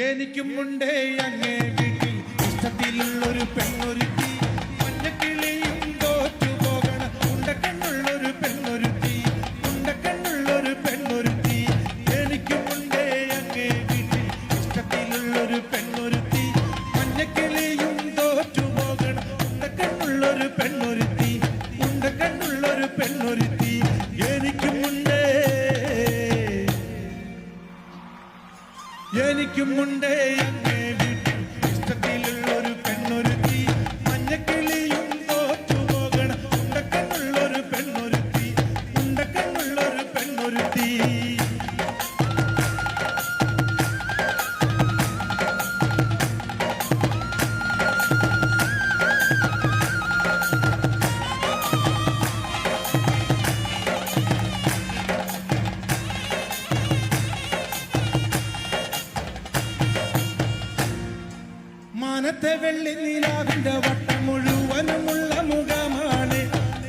എനിക്കും ഉണ്ടേ അങ്ങേ വീട്ടിൽ ഇഷ്ടത്തിലുള്ളൊരു പെണ്ണൊരുത്തി എനിക്കും ഉണ്ടേ മാനത്തെ വെള്ളി നീലാവിന്റെ വട്ടം മുഴുവനുമുള്ള മുഖമാണ്.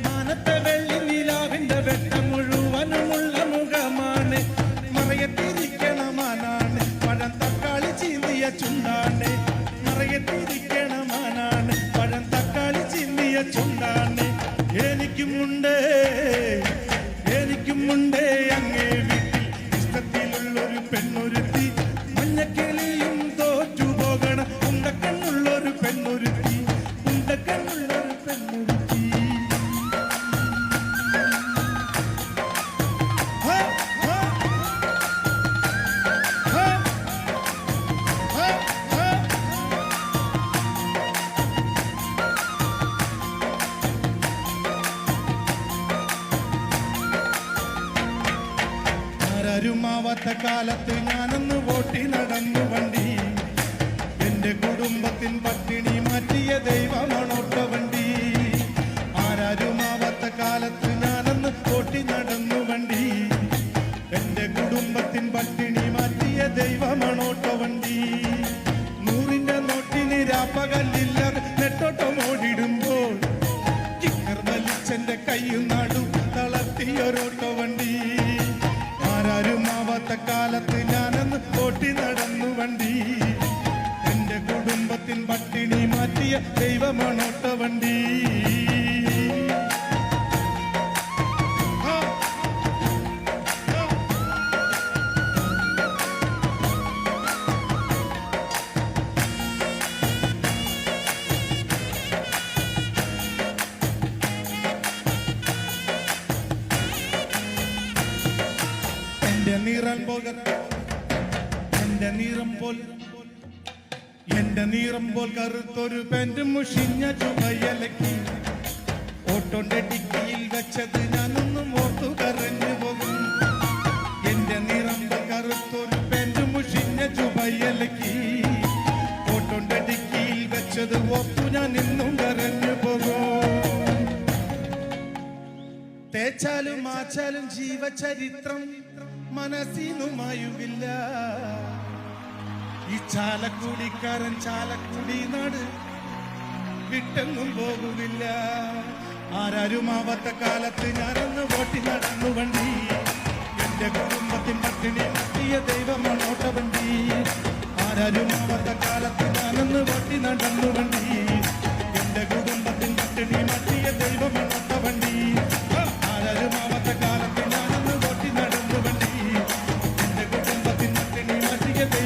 മാനത്തെ വെള്ളി നീലാവിന്റെ വെട്ടം മുഴുവനുമുള്ള മുഖമാണ്. മറയത്തിരിക്കണമാനാണ്. പഴം തക്കാളി ചീന്തിയ ചുണ്ടാണ്. മറയത്തിരിക്കണമാനാണ്. പഴം തക്കാളി ചീന്തിയ ചുണ്ടാണ്. എനിക്കുമുണ്ട് എനിക്കുമുണ്ട് അങ്ങേ വീട്ടിൽ. ഇഷ്ടത്തിലുള്ളൊരു പെണ്ണൊരുത്തി. ആരാരുമാവാത്ത കാലത്ത് ഞാനന്ന് വോട്ടി നടന്നു വണ്ടി. എന്റെ കുടുംബത്തിൻ പട്ടിണി മാറ്റിയ ദൈവമാണോട്ട വണ്ടി ആരാരുമാവാത്ത കാലത്ത് ഞാനന്ന് വോട്ടി നടന്നു വണ്ടി. എന്റെ കുടുംബത്തിൻ പട്ടിണി മാറ്റിയ ദൈവമാണോട്ട വണ്ടി നൂറിന്റെ നോട്ടിന് രാപ്പകല്ലില്ല നെട്ടോട്ടം ഓടിടുമ്പോൾ കിക്കർ വലിച്ചെന്റെ കൈയും നാടും തളർത്തിയൊരോട്ട വണ്ടി മാറ്റിയ ദൈവമാണോട്ട വണ്ടി. എന്റെ നിറം പോക എന്റെ നിറം പോൽ എന്റെ നീറം പോൽ കറുത്തൊരു പെന്റ് മുഷിഞ്ഞ ചുമയലക്കി ഓട്ടോന്റെ ഡിക്കിയിൽ വെച്ചത് ഞാനൊന്നും ഓർത്തു കരഞ്ഞു പോകും. എന്റെ നീറം പോൽ കറുത്തൊരു പെന്റ് മുഷിഞ്ഞ ചുമയലക്കി ഓട്ടോന്റെ ഡിക്കിയിൽ വെച്ചത് ഓർത്തു ഞാൻ ഇന്നും കരഞ്ഞു പോകും. തേച്ചാലും ആച്ചാലും ജീവചരിത്രം മനസ്സിനുമായുമില്ല. ഈ ചാലക്കുടിക്കാരൻ ചാലക്കുടി നാട് വിട്ടെങ്ങും പോകുന്നില്ല. ആരാരുമാവാത്ത കാലത്ത് ഞാനൊന്ന് വോട്ടി നടന്നു വണ്ടി. എന്റെ കുടുംബത്തിൻ പട്ടിണി മാറ്റിയ ദൈവമാണ് ഓട്ടവണ്ടി. ആരാരുമാവാത്ത കാലത്ത് ഞാനന്ന് വോട്ടി നടന്നു വണ്ടി. എന്റെ കുടുംബത്തിൻ പട്ടിണി മാറ്റിയ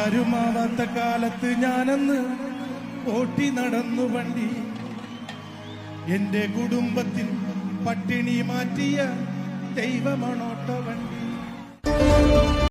ആരാരുമാവാത്ത കാലത്ത് ഞാനന്ന് ഓട്ടി നടന്നു വണ്ടി. എന്റെ കുടുംബത്തിൽ പട്ടിണി മാറ്റിയ ദൈവമണോട്ട വണ്ടി.